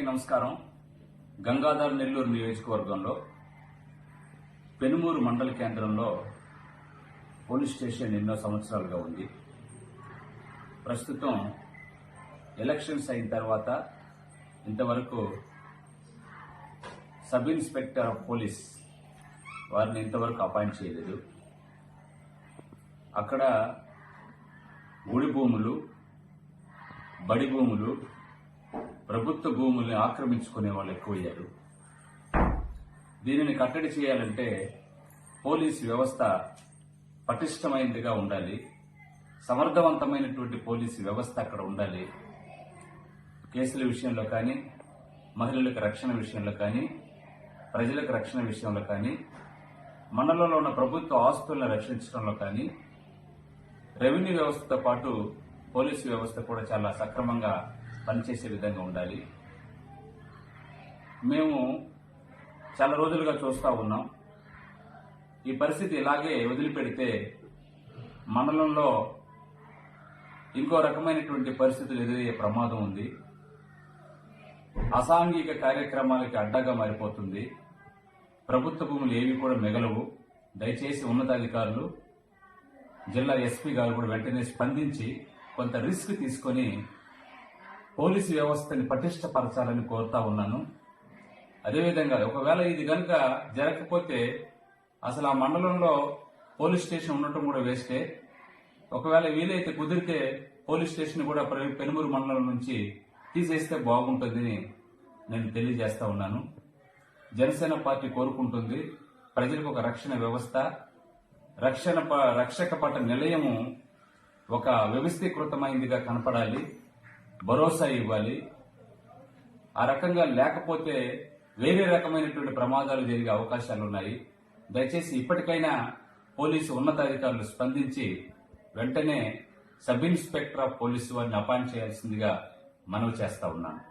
అందరికీ నమస్కారం. గంగాధర్ నెల్లూరు నియోజకవర్గంలో పెనుమూరు మండల కేంద్రంలో పోలీస్ స్టేషన్ ఎన్నో సంవత్సరాలుగా ఉంది. ప్రస్తుతం ఎలక్షన్స్ అయిన తర్వాత ఇంతవరకు సబ్ ఇన్స్పెక్టర్ ఆఫ్ పోలీస్ వారిని ఇంతవరకు అపాయింట్ చేయలేదు. అక్కడ గుడి భూములు బడి భూములు ప్రభుత్వ భూముల్ని ఆక్రమించుకునే వాళ్ళు ఎక్కువయ్యారు. దీనిని కట్టడి చేయాలంటే పోలీస్ వ్యవస్థ పటిష్టమైనదిగా ఉండాలి. సమర్థవంతమైనటువంటి పోలీసు వ్యవస్థ అక్కడ ఉండాలి. కేసుల విషయంలో కానీ మహిళలకు రక్షణ విషయంలో కానీ ప్రజలకు రక్షణ విషయంలో కానీ మండలంలో ఉన్న ప్రభుత్వ ఆస్తులను రక్షించడంలో కానీ రెవెన్యూ వ్యవస్థతో పాటు పోలీసు వ్యవస్థ కూడా చాలా సక్రమంగా పనిచేసే విధంగా ఉండాలి. మేము చాలా రోజులుగా చూస్తూ ఉన్నాం. ఈ పరిస్థితి ఇలాగే వదిలిపెడితే మండలంలో ఇంకో రకమైనటువంటి పరిస్థితులు ఎదురయ్యే ప్రమాదం ఉంది. అసాంఘిక కార్యక్రమాలకి అడ్డగా మారిపోతుంది. ప్రభుత్వ భూములు ఏవి కూడా మిగలవు. దయచేసి ఉన్నతాధికారులు జిల్లా ఎస్పీ గారు కూడా వెంటనే స్పందించి కొంత రిస్క్ తీసుకొని పోలీసు వ్యవస్థని పటిష్టపరచాలని కోరుతా ఉన్నాను. అదేవిధంగా ఒకవేళ ఇది కనుక జరగకపోతే అసలు ఆ మండలంలో పోలీస్ స్టేషన్ ఉండటం కూడా వేస్టే. ఒకవేళ వీలైతే కుదిరితే పోలీస్ స్టేషన్ కూడా పెనుమూరు మండలం నుంచి తీసేస్తే బాగుంటుందని నేను తెలియజేస్తా ఉన్నాను. జనసేన పార్టీ కోరుకుంటుంది. ప్రజలకు ఒక రక్షణ వ్యవస్థ రక్షణ ప- రక్షక పట్ల నిలయము ఒక వ్యవస్థీకృతమైందిగా కనపడాలి. భరోసా ఇవ్వాలి. ఆ రకంగా లేకపోతే వేరే రకమైనటువంటి ప్రమాదాలు జరిగే అవకాశాలు ఉన్నాయి. దయచేసి ఇప్పటికైనా పోలీసు ఉన్నతాధికారులు స్పందించి వెంటనే సబ్ ఇన్స్పెక్టర్ ఆఫ్ పోలీసు వారిని అపాయింట్ చేయాల్సిందిగా మనవి చేస్తా ఉన్నాను.